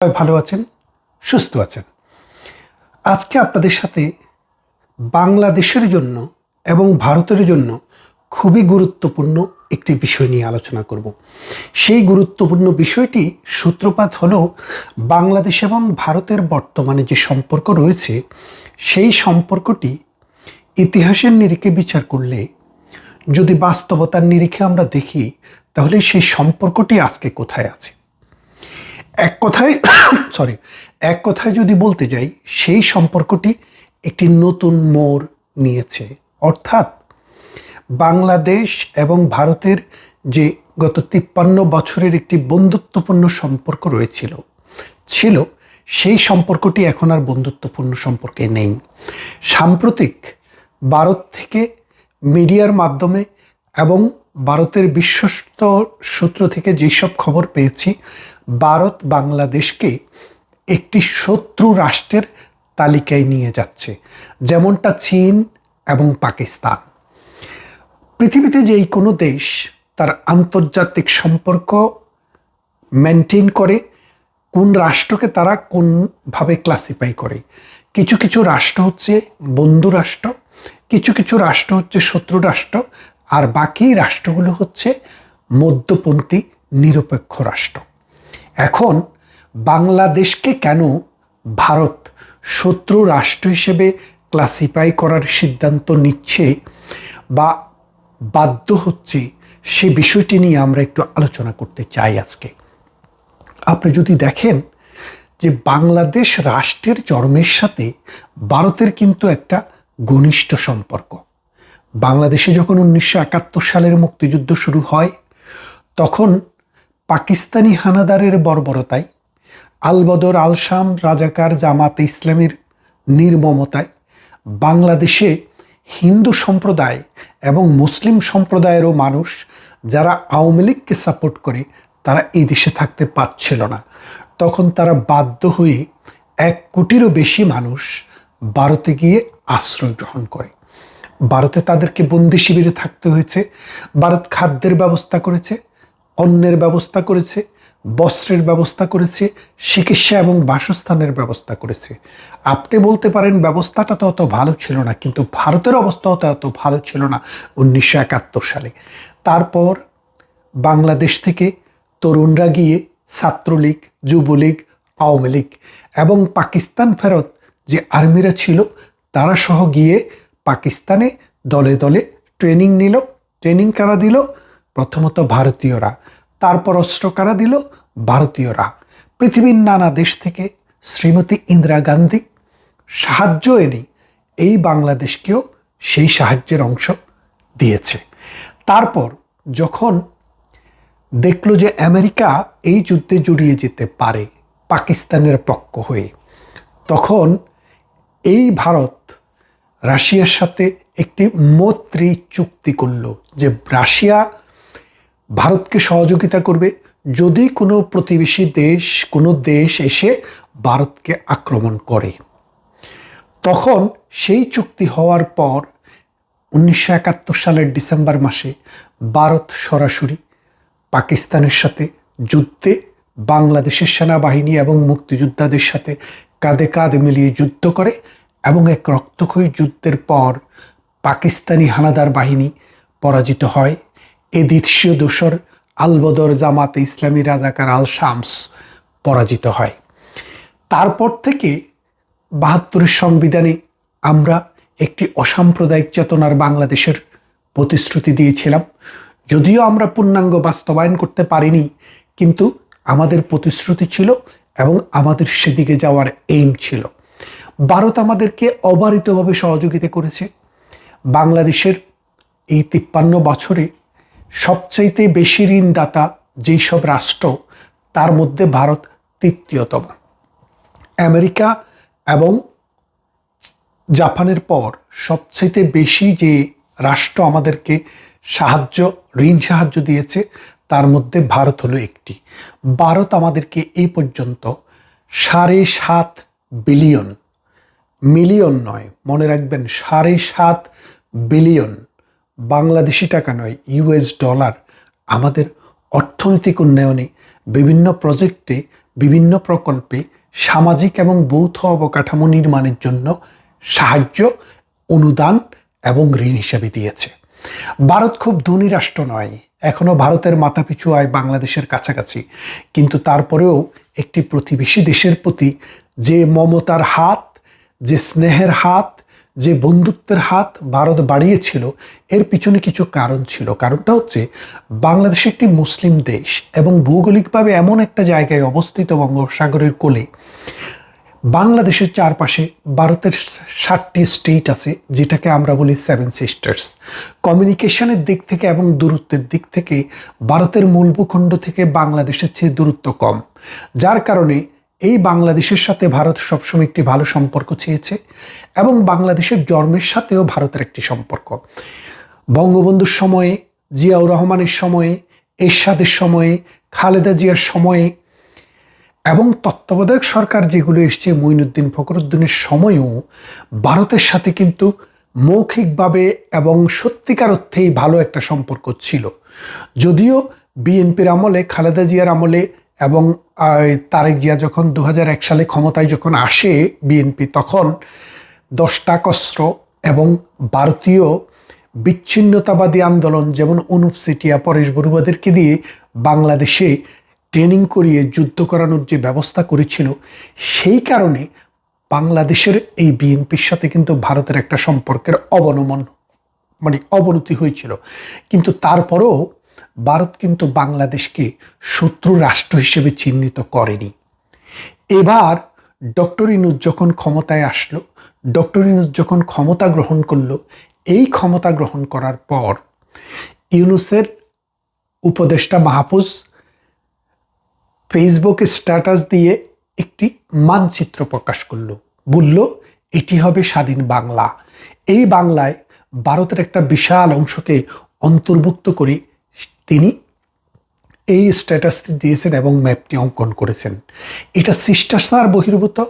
ভালো আছেন, সুস্থ আছেন। আজকে আপনাদের সাথে বাংলাদেশের জন্য এবং ভারতের জন্য খুবই গুরুত্বপূর্ণ একটি বিষয় নিয়ে আলোচনা করব। সেই গুরুত্বপূর্ণ বিষয়টি সূত্রপাত হল, বাংলাদেশ এবং ভারতের বর্তমানে যে সম্পর্ক রয়েছে, সেই সম্পর্কটি ইতিহাসের নিরিখে বিচার করলে, যদি বাস্তবতার নিরিখে আমরা দেখি, তাহলে সেই সম্পর্কটি আজকে কোথায় আছে? এক কথায় সরি এক কথায় যদি বলতে যাই, সেই সম্পর্কটি একটি নতুন মোড় নিয়েছে। অর্থাৎ বাংলাদেশ এবং ভারতের যে গত তিপ্পান্ন বছরের একটি বন্ধুত্বপূর্ণ সম্পর্ক রয়েছিল, ছিল, সেই সম্পর্কটি এখন আর বন্ধুত্বপূর্ণ সম্পর্কে নেই। সাম্প্রতিক ভারত থেকে মিডিয়ার মাধ্যমে এবং ভারতের বিশ্বস্ত সূত্র থেকে যেসব খবর পেয়েছি ভারত বাংলাদেশকে একটি শত্রু রাষ্ট্রের তালিকায় নিয়ে যাচ্ছে, যেমনটা চীন এবং পাকিস্তান। পৃথিবীতে যেই কোনো দেশ তার আন্তর্জাতিক সম্পর্ক মেনটেন করে, কোন রাষ্ট্রকে তারা কোনভাবে ক্লাসিফাই করে। কিছু কিছু রাষ্ট্র হচ্ছে বন্ধু রাষ্ট্র, কিছু কিছু রাষ্ট্র হচ্ছে শত্রু রাষ্ট্র, আর বাকি রাষ্ট্রগুলো হচ্ছে মধ্যপন্থী নিরপেক্ষ রাষ্ট্র। এখন বাংলাদেশকে কেন ভারত শত্রু রাষ্ট্র হিসেবে ক্লাসিফাই করার সিদ্ধান্ত নিচ্ছে বা বাধ্য হচ্ছে সে বিষয়টি নিয়ে আমরা একটু আলোচনা করতে চাই আজকে। আপনি যদি দেখেন যে বাংলাদেশ রাষ্ট্রের জন্মের সাথে ভারতের কিন্তু একটা ঘনিষ্ঠ সম্পর্ক। বাংলাদেশে যখন উনিশশো একাত্তর সালের মুক্তিযুদ্ধ শুরু হয়, তখন পাকিস্তানি হানাদারের বর্বরতায়, আলবদর আলশাম রাজাকার জামাতে ইসলামের নির্মমতায়, বাংলাদেশে হিন্দু সম্প্রদায় এবং মুসলিম সম্প্রদায়েরও মানুষ যারা আওয়ামী লীগকে সাপোর্ট করে, তারা এই দেশে থাকতে পারছিল না। তখন তারা বাধ্য হয়ে এক কোটিরও বেশি মানুষ ভারতে গিয়ে আশ্রয় গ্রহণ করে। ভারতে তাদেরকে বন্দি শিবিরে থাকতে হয়েছে, ভারত খাদ্যের ব্যবস্থা করেছে অন্যের ব্যবস্থা করেছে, বস্ত্রের ব্যবস্থা করেছে, চিকিৎসা এবং বাসস্থানের ব্যবস্থা করেছে। আপনি বলতে পারেন ব্যবস্থাটা তো অত ভালো ছিল না, কিন্তু ভারতের অবস্থাও তো অত ভালো ছিল না উনিশশো একাত্তর সালে। তারপর বাংলাদেশ থেকে তরুণরা গিয়ে ছাত্রলীগ, যুবলীগ, আওয়ামী লীগ এবং পাকিস্তান ফেরত যে আর্মিরা ছিল, তারা সহ গিয়ে পাকিস্তানে দলে দলে ট্রেনিং নিল, ট্রেনিং কারা দিল? প্রথমত ভারতীয়রা, তারপর অস্ত্র কারা দিল ভারতীয়রা। পৃথিবীর নানা দেশ থেকে শ্রীমতী ইন্দিরা গান্ধী সাহায্য এনে এই বাংলাদেশকেও সেই সাহায্যের অংশ দিয়েছে। তারপর যখন দেখল যে আমেরিকা এই যুদ্ধে জড়িয়ে যেতে পারে পাকিস্তানের পক্ষ হয়ে, তখন এই ভারত রাশিয়ার সাথে একটি মৈত্রী চুক্তি করল যে রাশিয়া ভারতকে সহযোগিতা করবে যদি কোনো প্রতিবেশী দেশ, কোনো দেশ এসে ভারতকে আক্রমণ করে। তখন সেই চুক্তি হওয়ার পর উনিশশো একাত্তর সালের ডিসেম্বর মাসে ভারত সরাসরি পাকিস্তানের সাথে যুদ্ধে বাংলাদেশের সেনাবাহিনী এবং মুক্তিযোদ্ধাদের সাথে কাঁধে কাঁধ মিলিয়ে যুদ্ধ করে এবং এক রক্তক্ষয়ী যুদ্ধের পর পাকিস্তানি হানাদার বাহিনী পরাজিত হয়। এ দ্বিতীয় দোসর আলবদর জামাতে ইসলামী রাজাকার আল শামস পরাজিত হয়। তারপর থেকে বাহাত্তরের সংবিধানে আমরা একটি অসাম্প্রদায়িক চেতনার বাংলাদেশের প্রতিশ্রুতি দিয়েছিলাম। যদিও আমরা পূর্ণাঙ্গ বাস্তবায়ন করতে পারিনি, কিন্তু আমাদের প্রতিশ্রুতি ছিল এবং আমাদের সেদিকে যাওয়ার এইম ছিল। ভারত আমাদেরকে অবারিতভাবে সহযোগিতা করেছে। বাংলাদেশের এই তিপ্পান্ন বছরে সবচাইতে বেশি ঋণদাতা যেই সব রাষ্ট্র, তার মধ্যে ভারত তৃতীয়তম। আমেরিকা এবং জাপানের পর সবচাইতে বেশি যে রাষ্ট্র আমাদেরকে সাহায্য, ঋণ সাহায্য দিয়েছে, তার মধ্যে ভারত হলো একটি। ভারত আমাদেরকে এই পর্যন্ত সাড়ে সাত বিলিয়ন, মিলিয়ন নয়, মনে রাখবেন, সাড়ে সাত বিলিয়ন বাংলাদেশি টাকা নয় ইউএস ডলার আমাদের অর্থনৈতিক উন্নয়নে বিভিন্ন প্রজেক্টে বিভিন্ন প্রকল্পে সামাজিক এবং বৌদ্ধ অবকাঠামো নির্মাণের জন্য সাহায্য, অনুদান এবং ঋণ হিসেবে দিয়েছে। ভারত খুব ধনী রাষ্ট্র নয় এখনও ভারতের মাথাপিছু আয় বাংলাদেশের কাছাকাছি। কিন্তু তারপরেও একটি প্রতিবেশী দেশের প্রতি যে মমতার হাত, যে স্নেহের হাত যে বন্ধুত্বের হাত ভারত বাড়িয়েছিল, এর পিছনে কিছু কারণ ছিল। কারণটা হচ্ছে, বাংলাদেশ একটি মুসলিম দেশ এবং ভৌগোলিকভাবে এমন একটা জায়গায় অবস্থিত বঙ্গোপসাগরের কোলে। বাংলাদেশের চারপাশে ভারতের ষাটটি স্টেট আছে, যেটাকে আমরা বলি সেভেন সিস্টার্স কমিউনিকেশনের দিক থেকে এবং দূরত্বের দিক থেকে ভারতের মূল ভূখণ্ড থেকে বাংলাদেশের চেয়ে দূরত্ব কম। যার কারণে এই বাংলাদেশের সাথে ভারত সবসময় একটি ভালো সম্পর্ক চেয়েছে এবং বাংলাদেশের জন্মের সাথেও ভারতের একটি সম্পর্ক। বঙ্গবন্ধুর সময়ে, জিয়াউর রহমানের সময়ে, এরশাদের সময়ে, খালেদা জিয়ার সময়ে এবং তত্ত্বাবধায়ক সরকার যেগুলো এসছে, মঈনুদ্দিন ফখরুদ্দিনের সময়ও ভারতের সাথে কিন্তু মৌখিকভাবে এবং সত্যিকার অর্থেই ভালো একটা সম্পর্ক ছিল। যদিও বিএনপির আমলে, খালেদা জিয়ার আমলে এবং তারেক জিয়া যখন দু হাজার এক সালে ক্ষমতায় যখন আসে বিএনপি, তখন দশটা কস্ত্র এবং ভারতীয় বিচ্ছিন্নতাবাদী আন্দোলন যেমন অনুপ সিটিয়া, পরেশ বড়ুয়াদেরকে দিয়ে বাংলাদেশে ট্রেনিং করিয়ে যুদ্ধ করানোর যে ব্যবস্থা করেছিল, সেই কারণে বাংলাদেশের এই বিএনপির সাথে কিন্তু ভারতের একটা সম্পর্কের অবনমন মানে অবনতি হয়েছিল। কিন্তু তারপরেও ভারত কিন্তু বাংলাদেশকে শত্রু রাষ্ট্র হিসেবে চিহ্নিত করেনি। এবার ডক্টর ইনুজ যখন ক্ষমতায় আসলো, ডক্টর ইনুজ যখন ক্ষমতা গ্রহণ করল, এই ক্ষমতা গ্রহণ করার পর ইউনুসের উপদেষ্টা মাহফুজ ফেসবুকে স্ট্যাটাস দিয়ে একটি মানচিত্র প্রকাশ করল। বলল, এটি হবে স্বাধীন বাংলা। এই বাংলায় ভারতের একটা বিশাল অংশকে অন্তর্ভুক্ত করে তিনি এই স্ট্যাটাসটি দিয়েছেন এবং ম্যাপটি অঙ্কন করেছেন। এটা শিষ্টাচার বহির্ভূত।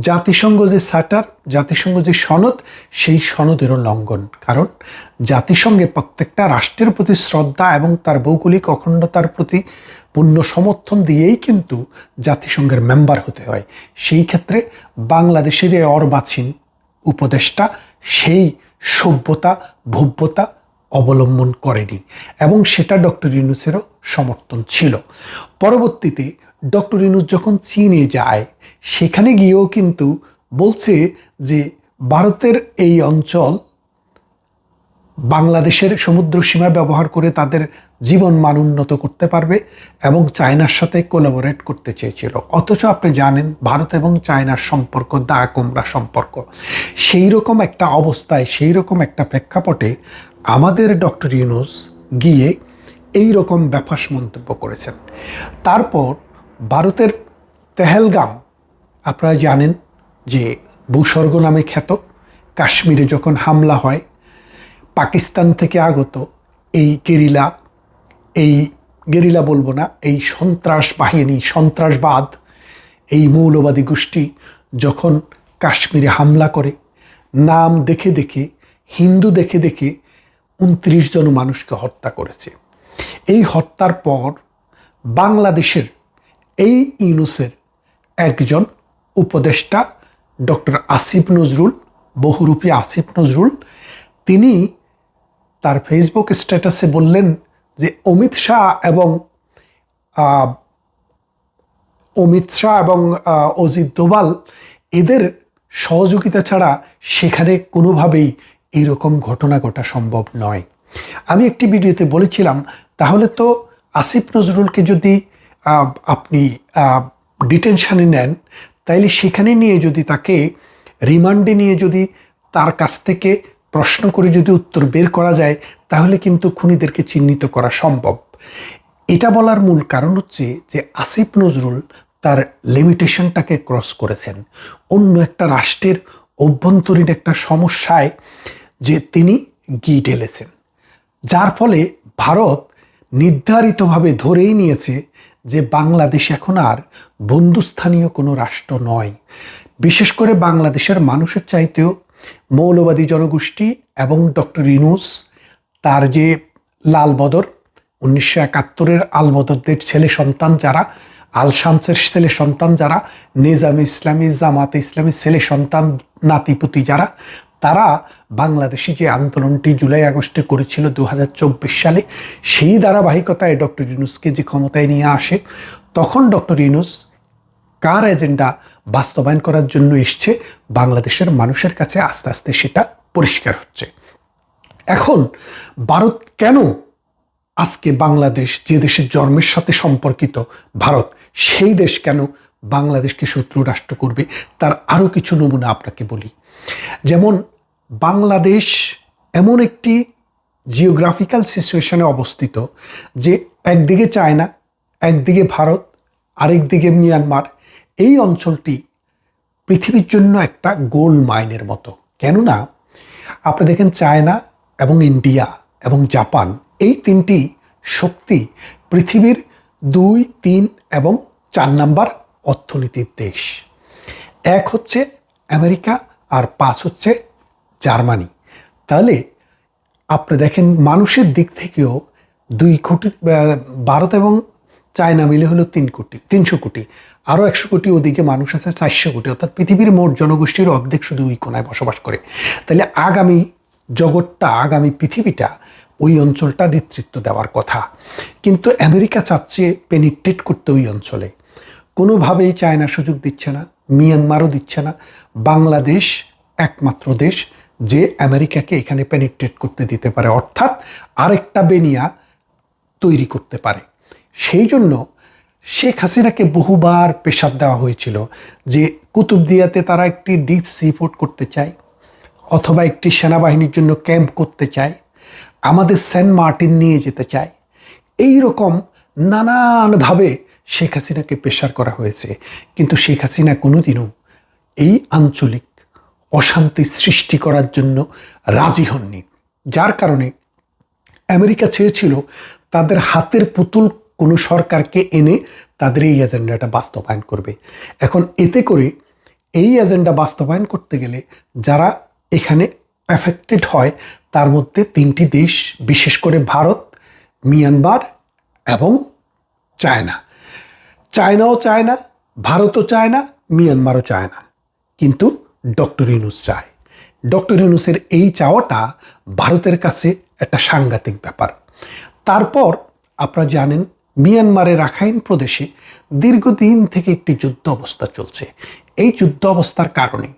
জাতিসংঘ যে সাটার জাতিসংঘ যে সনদ, সেই সনদেরও লঙ্ঘন। কারণ জাতিসংঘে প্রত্যেকটা রাষ্ট্রের প্রতি শ্রদ্ধা এবং তার ভৌগোলিক অখণ্ডতার প্রতি পূর্ণ সমর্থন দিয়েই কিন্তু জাতিসংঘের মেম্বার হতে হয়। সেই ক্ষেত্রে বাংলাদেশের এই অর্বাচীন উপদেষ্টা, সেই সভ্যতা, ভব্যতা অবলম্বন করেনি এবং সেটা ডক্টর ইউনুসেরও সমর্থন ছিল। পরবর্তীতে ডক্টর ইউনুস যখন চীনে যায়, সেখানে গিয়েও কিন্তু বলছে যে ভারতের এই অঞ্চল বাংলাদেশের সমুদ্র সীমা ব্যবহার করে তাদের জীবন মান উন্নত করতে পারবে এবং চায়নার সাথে কোলাবোরেট করতে চেয়েছিল। অথচ আপনি জানেন, ভারত এবং চায়নার সম্পর্ক দা কোমরা সম্পর্ক সেই রকম একটা অবস্থায় সেই রকম একটা প্রেক্ষাপটে আমাদের ডক্টর ইউনুস গিয়ে এই রকম ব্যাপাস মন্তব্য করেছেন। তারপর ভারতের তেহেলগাম, আপনারা জানেন যে ভূস্বর্গ নামে খ্যাত, কাশ্মীরে যখন হামলা হয়, পাকিস্তান থেকে আগত এই গেরিলা এই গেরিলা বলব না, এই সন্ত্রাস বাহিনী, সন্ত্রাসবাদ, এই মৌলবাদী গোষ্ঠী যখন কাশ্মীরে হামলা করে, নাম দেখে দেখে, হিন্দু দেখে দেখে উনত্রিশ জন মানুষকে হত্যা করেছে। এই হত্যার পর বাংলাদেশের এই ইউনুসের একজন উপদেষ্টা ডক্টর আসিফ নজরুল, বহুরূপী আসিফ নজরুল, তিনি তার ফেসবুক স্ট্যাটাসে বললেন যে অমিত শাহ এবং অমিত শাহ এবং অজিত দোভাল এদের সহযোগিতা ছাড়া সেখানে কোনোভাবেই এরকম ঘটনা ঘটা সম্ভব নয়। আমি একটি ভিডিওতে বলেছিলাম, তাহলে তো আসিফ নজরুলকে যদি আপনি ডিটেনশানে নেন, তাইলে সেখানে নিয়ে যদি তাকে রিমান্ডে নিয়ে যদি তার কাছ থেকে প্রশ্ন করে যদি উত্তর বের করা যায়, তাহলে কিন্তু খুনিদেরকে চিহ্নিত করা সম্ভব। এটা বলার মূল কারণ হচ্ছে যে আসিফ নজরুল তার লিমিটেশনটাকে ক্রস করেছেন। অন্য একটা রাষ্ট্রের অভ্যন্তরীণ একটা সমস্যায় যে তিনি গি ঢেলেছেন যার ফলে ভারত নির্ধারিতভাবে ধরেই নিয়েছে যে বাংলাদেশ এখন আর বন্ধুস্থানীয় কোনো রাষ্ট্র নয়। বিশেষ করে বাংলাদেশের মানুষের চাইতেও মৌলবাদী জনগোষ্ঠী এবং ডক্টর ইনুস তার যে লালবদর, উনিশশো একাত্তরের আলবদরদের ছেলে সন্তান যারা আল শামসের ছেলে সন্তান যারা, নিজাম ইসলামী, জামাতে ইসলামী ছেলে সন্তান, নাতিপুতি যারা তারা বাংলাদেশে যে আন্দোলনটি জুলাই, আগস্টে করেছিল দু হাজার চব্বিশ সালে, সেই ধারাবাহিকতায় ডক্টর ইউনুসকে যে ক্ষমতায় নিয়ে আসে, তখন ডক্টর ইউনুস কার এজেন্ডা বাস্তবায়ন করার জন্য এসছে, বাংলাদেশের মানুষের কাছে আস্তে আস্তে সেটা পরিষ্কার হচ্ছে। এখন ভারত কেন আজকে বাংলাদেশ যে দেশের জন্মের সাথে সম্পর্কিত, ভারত সেই দেশ কেন বাংলাদেশকে শত্রু রাষ্ট্র করবে, তার আরও কিছু নমুনা আপনাকে বলি। যেমন বাংলাদেশ এমন একটি জিওগ্রাফিক্যাল সিচুয়েশনে অবস্থিত যে একদিকে চায়না, একদিকে ভারত, আরেকদিকে মিয়ানমার। এই অঞ্চলটি পৃথিবীর জন্য একটা গোল্ড মাইনের মতো। কেননা, আপনি দেখেন চায়না এবং ইন্ডিয়া এবং জাপান, এই তিনটি শক্তি পৃথিবীর দুই, তিন এবং চার নাম্বার অর্থনীতির দেশ। এক হচ্ছে আমেরিকা আর পাঁচ হচ্ছে জার্মানি। তাহলে আপনি দেখেন মানুষের দিক থেকেও দুই কোটি ভারত এবং চায়না মিলে হলো তিন কোটি, তিনশো কোটি। আরও একশো কোটি ওদিকে মানুষ আছে, চারশো কোটি। অর্থাৎ পৃথিবীর মোট জনগোষ্ঠীর অর্ধেক শুধু ওই কোনায় বসবাস করে। তাহলে আগামী জগৎটা, আগামী পৃথিবীটা ওই অঞ্চলটা নেতৃত্ব দেওয়ার কথা। কিন্তু আমেরিকা চাচ্ছে পেনিট্রেট করতে ওই অঞ্চলে। কোনোভাবেই চায়না সুযোগ দিচ্ছে না, মিয়ানমারও দিচ্ছে না, বাংলাদেশ একমাত্র দেশ যে আমেরিকাকে এখানে পেনিট্রেট করতে দিতে পারে, অর্থাৎ আরেকটা বেনিয়া তৈরি করতে পারে। সেই জন্য শেখ হাসিনাকে বহুবার পেশাব দেওয়া হয়েছিল যে কুতুবদিয়াতে তারা একটি ডিপ সি পোর্ট করতে চায়, অথবা একটি সেনাবাহিনীর জন্য ক্যাম্প করতে চায়, আমাদের সেন্ট মার্টিন নিয়ে যেতে চায়। এই রকম নানানভাবে শেখ হাসিনাকে পেশার করা হয়েছে। কিন্তু শেখ হাসিনা কোনোদিনও এই আঞ্চলিক অশান্তি সৃষ্টি করার জন্য রাজি হননি। যার কারণে আমেরিকা চেয়েছিল তাদের হাতের পুতুল কোনো সরকারকে এনে তাদের এই এজেন্ডাটা বাস্তবায়ন করবে। এখন এতে করে এই এজেন্ডা বাস্তবায়ন করতে গেলে যারা এখানে অ্যাফেক্টেড হয়, তার মধ্যে তিনটি দেশ, বিশেষ করে ভারত, মিয়ানমার এবং চায়না। চায়নাও চায় না, ভারতও চায় না, মিয়ানমারও চায় না। কিন্তু ডক্টর ইউনুস চায়। ডক্টর ইউনুসের এই চাওয়াটা ভারতের কাছে একটা সাংঘাতিক ব্যাপার। তারপর আপনারা জানেন, মিয়ানমারের রাখাইন প্রদেশে দীর্ঘদিন থেকে একটি যুদ্ধ অবস্থা চলছে। এই যুদ্ধ অবস্থার কারণে।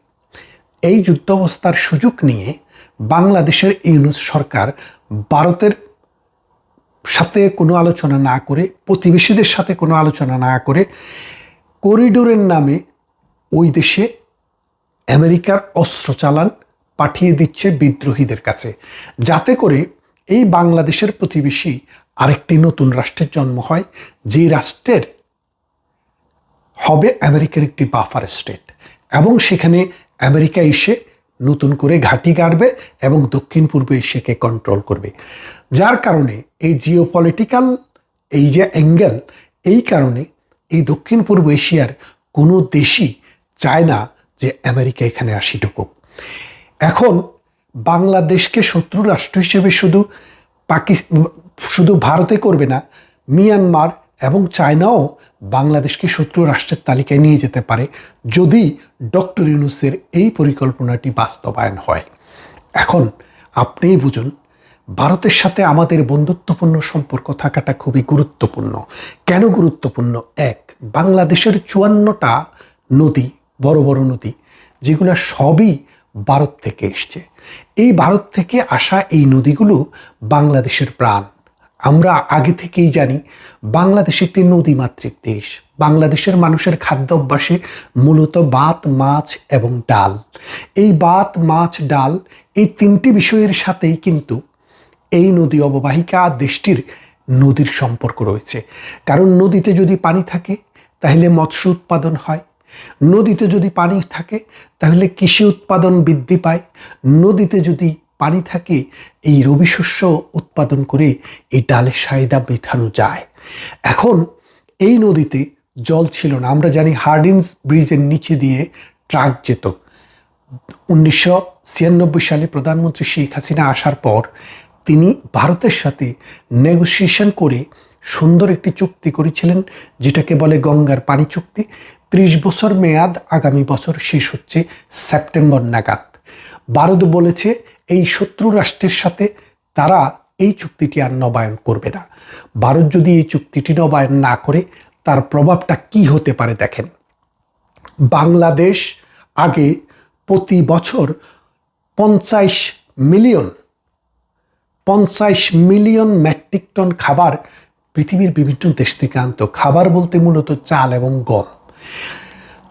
এই যুদ্ধ অবস্থার সুযোগ নিয়ে বাংলাদেশের ইউনুস সরকার ভারতের সাথে কোনো আলোচনা না করে, প্রতিবেশীদের সাথে কোনো আলোচনা না করে, করিডোরের নামে ওই দেশে আমেরিকার অস্ত্র চালান পাঠিয়ে দিচ্ছে বিদ্রোহীদের কাছে। যাতে করে এই বাংলাদেশের প্রতিবেশী আরেকটি নতুন রাষ্ট্রের জন্ম হয়, যে রাষ্ট্রের হবে আমেরিকার একটি বাফার স্টেট। এবং সেখানে আমেরিকা এসে নতুন করে ঘাঁটি গাড়বে এবং দক্ষিণ পূর্ব এশিয়াকে কন্ট্রোল করবে। যার কারণে এই জিও পলিটিক্যাল এই যে অ্যাঙ্গেল এই কারণে এই দক্ষিণ পূর্ব এশিয়ার কোনো দেশই চায় না যে আমেরিকা এখানে আসি ঢুকুক। এখন বাংলাদেশকে শত্রু রাষ্ট্র হিসেবে শুধু পাকিস্তান শুধু ভারতে করবে না, মিয়ানমার এবং চায়নাও বাংলাদেশকে শত্রু রাষ্ট্রের তালিকায় নিয়ে যেতে পারে যদি ডক্টর ইউনুসের এই পরিকল্পনাটি বাস্তবায়ন হয়। এখন আপনিই বুঝুন ভারতের সাথে আমাদের বন্ধুত্বপূর্ণ সম্পর্ক থাকাটা খুবই গুরুত্বপূর্ণ। কেন গুরুত্বপূর্ণ? এক, বাংলাদেশের চুয়ান্নটা নদী, বড় বড় নদী, যেগুলো সবই ভারত থেকে এসছে। এই ভারত থেকে আসা এই নদীগুলো বাংলাদেশের প্রাণ। আমরা আগে থেকেই জানি, বাংলাদেশ একটি নদীমাতৃক দেশ। বাংলাদেশের মানুষের খাদ্য অভ্যাসে মূলত ভাত, মাছ এবং ডাল। এই ভাত, মাছ, ডাল এই তিনটি বিষয়ের সাথেই কিন্তু এই নদী অববাহিকা আর দেশটির নদীর সম্পর্ক রয়েছে। কারণ নদীতে যদি পানি থাকে, তাহলে মৎস্য উৎপাদন হয়। নদীতে যদি পানি থাকে, তাহলে কৃষি উৎপাদন বৃদ্ধি পায়। নদীতে যদি পানি থাকে, এই রবি শস্য উৎপাদন করে এই ডালের চাহিদা মেটানো যায়। এখন এই নদীতে জল ছিল না। আমরা জানি হার্ডিন্স ব্রিজের নিচে দিয়ে ট্রাক যেত। উনিশশো ছিয়ানব্বই সালে প্রধানমন্ত্রী শেখ হাসিনা আসার পর তিনি ভারতের সাথে নেগোসিয়েশন করে সুন্দর একটি চুক্তি করেছিলেন, যেটাকে বলে গঙ্গার পানি চুক্তি। ত্রিশ বছর মেয়াদ, আগামী বছর শেষ হচ্ছে সেপ্টেম্বর নাগাদ। ভারত বলেছে, এই শত্রু রাষ্ট্রের সাথে তারা এই চুক্তিটি আর নবায়ন করবে না। ভারত যদি এই চুক্তিটি নবায়ন না করে, তার প্রভাবটা কি হতে পারে দেখেন। বাংলাদেশ আগে প্রতি বছর পঞ্চাশ মিলিয়ন পঞ্চাশ মিলিয়ন মেট্রিক টন খাবার পৃথিবীর বিভিন্ন দেশ থেকে আনত। খাবার বলতে মূলত চাল এবং গম।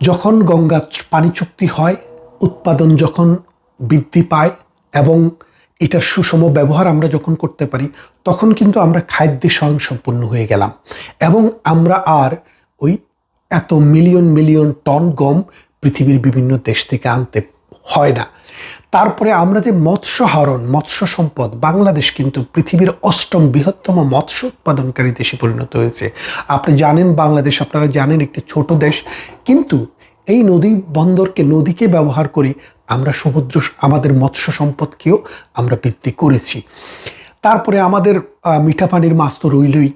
যখন গঙ্গা পানি চুক্তি হয়, উৎপাদন যখন বৃদ্ধি পায় এবং এটার সুষম ব্যবহার আমরা যখন করতে পারি, তখন কিন্তু আমরা খাদ্যে স্বয়ংসম্পূর্ণ হয়ে গেলাম এবং আমরা আর ওই এত মিলিয়ন মিলিয়ন টন গম পৃথিবীর বিভিন্ন দেশ থেকে আনতে হয় না। তারপরে আমরা যে মৎস্য হরণ, মৎস্য সম্পদ, বাংলাদেশ কিন্তু পৃথিবীর অষ্টম বৃহত্তম মৎস্য উৎপাদনকারী দেশে পরিণত হয়েছে। আপনি জানেন বাংলাদেশ, আপনারা জানেন একটি ছোট দেশ। কিন্তু এই নদী বন্দরকে, নদীকে ব্যবহার করে আমরা সমুদ্র, আমাদের মৎস্য সম্পদকেও আমরা বৃদ্ধি করেছি। তারপরে আমাদের মিঠা পানির মাছ তো রইলই।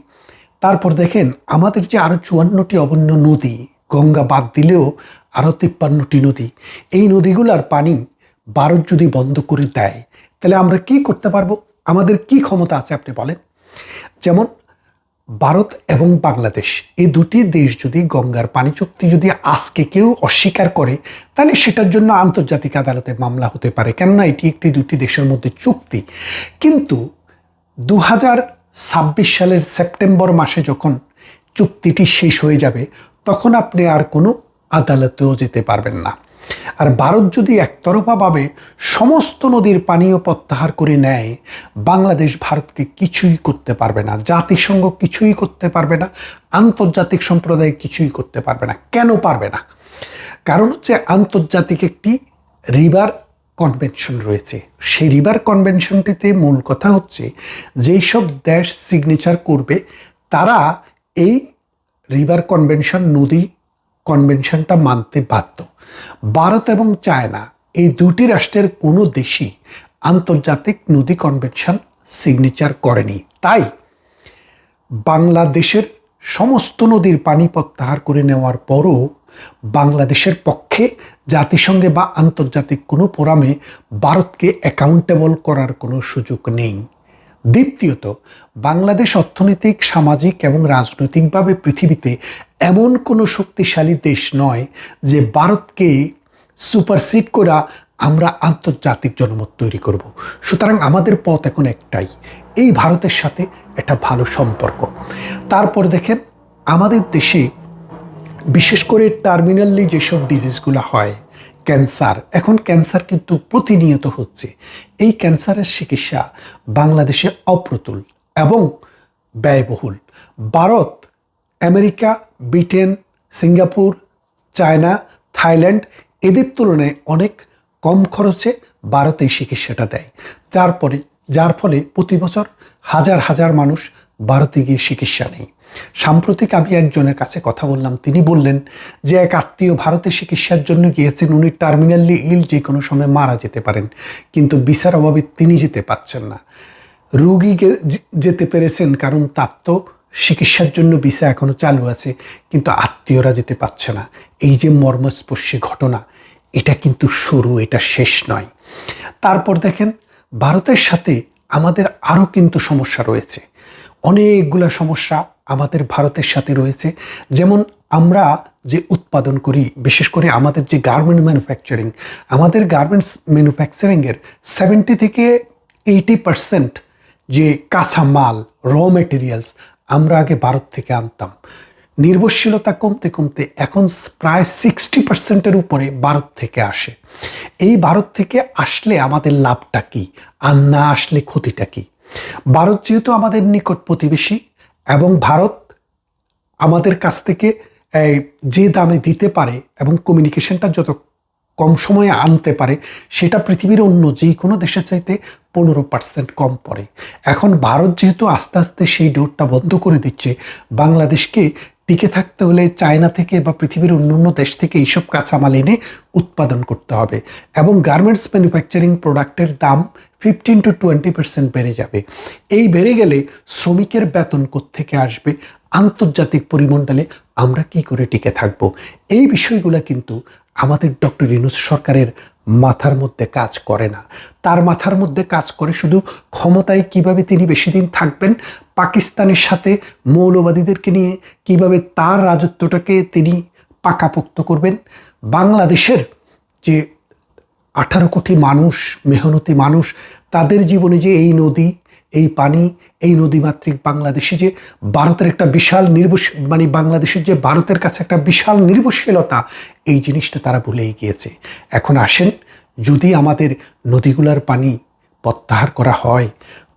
তারপর দেখেন আমাদের যে আরও চুয়ান্নটি অবন্য নদী গঙ্গা বাদ দিলেও আরও তিপ্পান্নটি নদী। এই নদীগুলোর পানি ভারত যদি বন্ধ করে দেয়, তাহলে আমরা কি করতে পারব? আমাদের কি ক্ষমতা আছে আপনি বলেন? যেমন ভারত এবং বাংলাদেশ, এই দুটি দেশ যদি গঙ্গার পানি চুক্তি যদি আজকে কেউ অস্বীকার করে, তাহলে সেটার জন্য আন্তর্জাতিক আদালতে মামলা হতে পারে। কেননা এটি একটি দুটি দেশের মধ্যে চুক্তি। কিন্তু দু হাজার ছাব্বিশ সালের সেপ্টেম্বর মাসে যখন চুক্তিটি শেষ হয়ে যাবে তখন আপনি আর কোনো আদালতেও যেতে পারবেন না। আর ভারত যদি একতরফাভাবে সমস্ত নদীর পানীয় প্রত্যাহার করে নেয়, বাংলাদেশ ভারতকে কিছুই করতে পারবে না, জাতিসংঘ কিছুই করতে পারবে না, আন্তর্জাতিক সম্প্রদায় কিছুই করতে পারবে না। কেন পারবে না? কারণ হচ্ছে আন্তর্জাতিক একটি রিভার কনভেনশন রয়েছে। সেই রিভার কনভেনশনটিতে মূল কথা হচ্ছে যেই সব দেশ সিগনেচার করবে, তারা এই রিভার কনভেনশন নদী কনভেনশনটা মানতে বাধ্য। ভারত এবং চায়না এই দুটি রাষ্ট্রের কোনো দেশই আন্তর্জাতিক নদী কনভেনশন সিগনেচার করেনি। তাই বাংলাদেশের সমস্ত নদীর পানি প্রত্যাহার করে নেওয়ার পরও বাংলাদেশের পক্ষে জাতিসংঘে বা আন্তর্জাতিক কোনো ফোরামে ভারতকে অ্যাকাউন্টেবল করার কোনো সুযোগ নেই। দ্বিতীয়ত, বাংলাদেশ অর্থনৈতিক, সামাজিক এবং রাজনৈতিকভাবে পৃথিবীতে এমন কোনো শক্তিশালী দেশ নয় যে ভারতকে সুপারসিড করা আমরা আন্তর্জাতিক জনমত তৈরি করব। সুতরাং আমাদের পথ এখন একটাই, এই ভারতের সাথে একটা ভালো সম্পর্ক। তারপর দেখেন, আমাদের দেশে বিশেষ করে টার্মিনালি যেসব ডিজিজগুলো হয় ক্যান্সার। এখন ক্যান্সার কিন্তু প্রতিনিয়ত হচ্ছে। এই ক্যান্সারের চিকিৎসা বাংলাদেশে অপ্রতুল এবং ব্যয়বহুল। Bharat, America, Britain, Singapore, China, Thailand এদের তুলনায় অনেক কম খরচে ভারতে এই চিকিৎসাটা দেয়। তারপরে যার ফলে প্রতি বছর হাজার হাজার মানুষ ভারতে গিয়ে চিকিৎসা নেই সাম্প্রতিক আমি একজনের কাছে কথা বললাম, তিনি বললেন যে এক আত্মীয় ভারতে চিকিৎসার জন্য গিয়েছেন, উনি টার্মিনালি ইল যে কোনো সময় মারা যেতে পারেন, কিন্তু বিচার অভাবে তিনি যেতে পারছেন না। রুগী যেতে পেরেছেন, কারণ তার তো চিকিৎসার জন্য ভিসা এখনও চালু আছে, কিন্তু আত্মীয়রা যেতে পারছে না। এই যে মর্মস্পর্শী ঘটনা, এটা কিন্তু শুরু, এটা শেষ নয়। তারপর দেখেন, ভারতের সাথে আমাদের আরও কিন্তু সমস্যা রয়েছে। অনেকগুলো সমস্যা আমাদের ভারতের সাথে রয়েছে। যেমন আমরা যে উৎপাদন করি, বিশেষ করে আমাদের যে গার্মেন্ট ম্যানুফ্যাকচারিং আমাদের গার্মেন্টস ম্যানুফ্যাকচারিংয়ের সেভেন্টি থেকে এইটি পার্সেন্ট যে কাঁচা মাল র মেটেরিয়ালস আমরা আগে ভারত থেকে আনতাম। নির্ভরশীলতা কমতে কমতে এখন প্রায় সিক্সটি পার্সেন্টের উপরে ভারত থেকে আসে। এই ভারত থেকে আসলে আমাদের লাভটা কী? আর না আসলে ক্ষতিটা কী? ভারত যেহেতু আমাদের নিকট প্রতিবেশী এবং ভারত আমাদের কাছ থেকে যে দামে দিতে পারে এবং কমিউনিকেশনটা যত কম সময়ে আনতে পারে, সেটা পৃথিবীর অন্য যে কোনো দেশের চাইতে পনেরো পার্সেন্ট কম পড়ে। এখন ভারত যেহেতু আস্তে আস্তে সেই ডোরটা বন্ধ করে দিচ্ছে, বাংলাদেশকে টিকে থাকতে হলে চায়না থেকে বা পৃথিবীর অন্যান্য দেশ থেকে এইসব কাঁচামাল এনে উৎপাদন করতে হবে এবং গার্মেন্টস ম্যানুফ্যাকচারিং প্রোডাক্টের দাম ফিফটিন টু টোয়েন্টি পার্সেন্ট বেড়ে যাবে। এই বেড়ে গেলে শ্রমিকের বেতন থেকে আসবে? আন্তর্জাতিক পরিমণ্ডলে আমরা কি করে টিকে থাকব? এই বিষয়গুলো কিন্তু আমাদের ডক্টর ইউনুস সরকারের মাথার মধ্যে কাজ করে না। তার মাথার মধ্যে কাজ করে শুধু ক্ষমতায় কীভাবে তিনি বেশি দিন থাকবেন, পাকিস্তানের সাথে মৌলবাদীদেরকে নিয়ে কীভাবে তার রাজত্বটাকে তিনি পাকাপোক্ত করবেন। বাংলাদেশের যে আঠারো কোটি মানুষ, মেহনতি মানুষ, তাদের জীবনে যে এই নদী এই পানি এই নদীমাতৃক বাংলাদেশে যে ভারতের একটা বিশাল নির্ভর মানে বাংলাদেশের যে ভারতের কাছে একটা বিশাল নির্ভরশীলতা এই জিনিসটা তারা ভুলেই গিয়েছে। এখন আসেন, যদি আমাদের নদীগুলার পানি প্রত্যাহার করা হয়,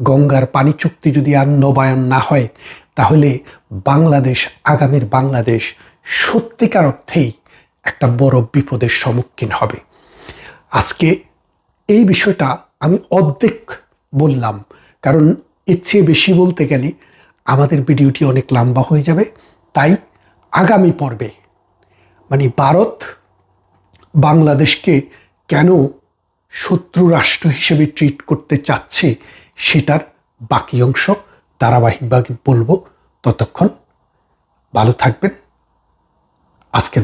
গঙ্গার পানি চুক্তি যদি আর নবায়ন না হয়, তাহলে বাংলাদেশ, আগামীর বাংলাদেশ সত্যিকার অর্থেই একটা বড় বিপদের সম্মুখীন হবে। আজকে এই বিষয়টা আমি অর্ধেক বললাম কারণ এর চেয়ে বেশি বলতে গেলে আমাদের ভিডিওটি অনেক লম্বা হয়ে যাবে। তাই আগামী পর্বে মানে ভারত বাংলাদেশকে কেন শত্রু রাষ্ট্র হিসেবে ট্রিট করতে চাচ্ছে সেটার বাকি অংশ ধারাবাহিকভাবে বলব। ততক্ষণ ভালো থাকবেন। আজকের